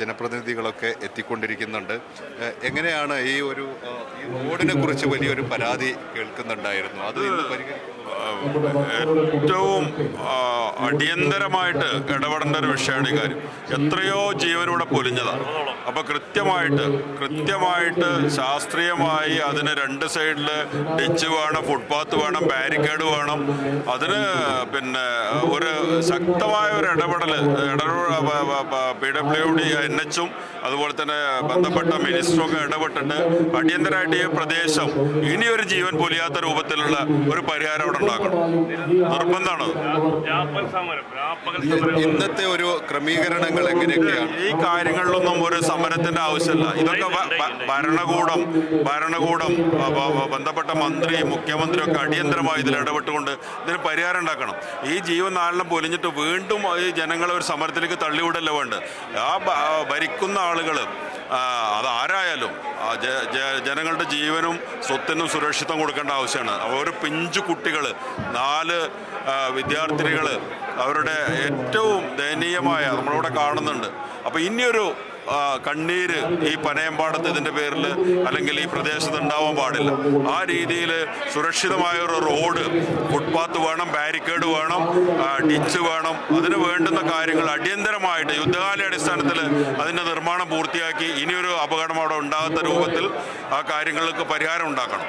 ജനപ്രതിനിധികളൊക്കെ എത്തിക്കൊണ്ടിരിക്കുന്നുണ്ട്. എങ്ങനെയാണ് ഈ ഒരു ഈ റോഡിനെ കുറിച്ച് വലിയൊരു പരാതി കേൾക്കുന്നുണ്ടായിരുന്നു? അത് ഏറ്റവും അടിയന്തരമായിട്ട് ഇടപെടേണ്ട ഒരു വിഷയമാണ് ഈ കാര്യം. എത്രയോ ജീവനിവിടെ പൊലിഞ്ഞതാണ് അപ്പോൾ കൃത്യമായിട്ട് കൃത്യമായിട്ട് ശാസ്ത്രീയമായി അതിന് രണ്ട് സൈഡിൽ ഡിച്ച് വേണം ഫുട്പാത്ത് വേണം ബാരിക്കേഡ് വേണം. അതിന് പിന്നെ ഒരു ശക്തമായ ഒരു ഇടപെടൽ പി ഡബ്ല്യു ഡി എൻ എച്ചും അതുപോലെ തന്നെ ബന്ധപ്പെട്ട മിനിസ്റ്ററും ഒക്കെ ഇടപെട്ടിട്ട് അടിയന്തരമായിട്ട് ഈ പ്രദേശം ഇനിയൊരു ജീവൻ പൊലിയാത്ത രൂപത്തിലുള്ള ഒരു പരിഹാരം അവിടെ ഉണ്ടാക്കണം. നിർബന്ധമാണ് ഇന്നത്തെ ഒരു ക്രമീകരണങ്ങൾ എങ്ങനെയൊക്കെയാണ് ഈ കാര്യങ്ങളിലൊന്നും ഒരു സമരത്തിന്റെ ആവശ്യമില്ല. ഇതൊക്കെ ഭരണകൂടം ഭരണകൂടം ബന്ധപ്പെട്ട മന്ത്രി മുഖ്യമന്ത്രി ഒക്കെ അടിയന്തരമായി ഇതിൽ ഇടപെട്ടുകൊണ്ട് ഇതിന് പരിഹാരം ഉണ്ടാക്കണം. ഈ ജീവൻ നാലെണ്ണം പൊലിഞ്ഞിട്ട് വീണ്ടും ഈ ജനങ്ങളെ ഒരു സമരത്തിലേക്ക് തള്ളിവിടല്ല വേണ്ട ആ ഭരിക്കുന്ന ആളുകൾ അതാരായാലും ജനങ്ങളുടെ ജീവനും സ്വത്തിനും സുരക്ഷിതം കൊടുക്കേണ്ട ആവശ്യമാണ്. ഒരു പിഞ്ചു കുട്ടികൾ നാല് വിദ്യാർത്ഥിനികൾ അവരുടെ ഏറ്റവും ദയനീയമായ നമ്മളിവിടെ കാണുന്നുണ്ട്. അപ്പോൾ ഇനിയൊരു കണ്ണീര് ഈ പനയമ്പാടത്ത് ഇതിന്റെ പേരിൽ അല്ലെങ്കിൽ ഈ പ്രദേശത്ത് ഉണ്ടാവാൻ പാടില്ല. ആ രീതിയിൽ സുരക്ഷിതമായ ഒരു റോഡ് ഫുട്പാത്ത് വേണം ബാരിക്കേഡ് വേണം ഡിച്ച് വേണം. അതിന് വേണ്ടുന്ന കാര്യങ്ങൾ അടിയന്തരമായിട്ട് യുദ്ധകാല അടിസ്ഥാനത്തിൽ അതിന്റെ നിർമ്മാണം പൂർത്തിയാക്കി ഇനിയൊരു അപകടം അവിടെ ഉണ്ടാകാത്ത രൂപത്തിൽ ആ കാര്യങ്ങൾക്ക് പരിഹാരം ഉണ്ടാക്കണം.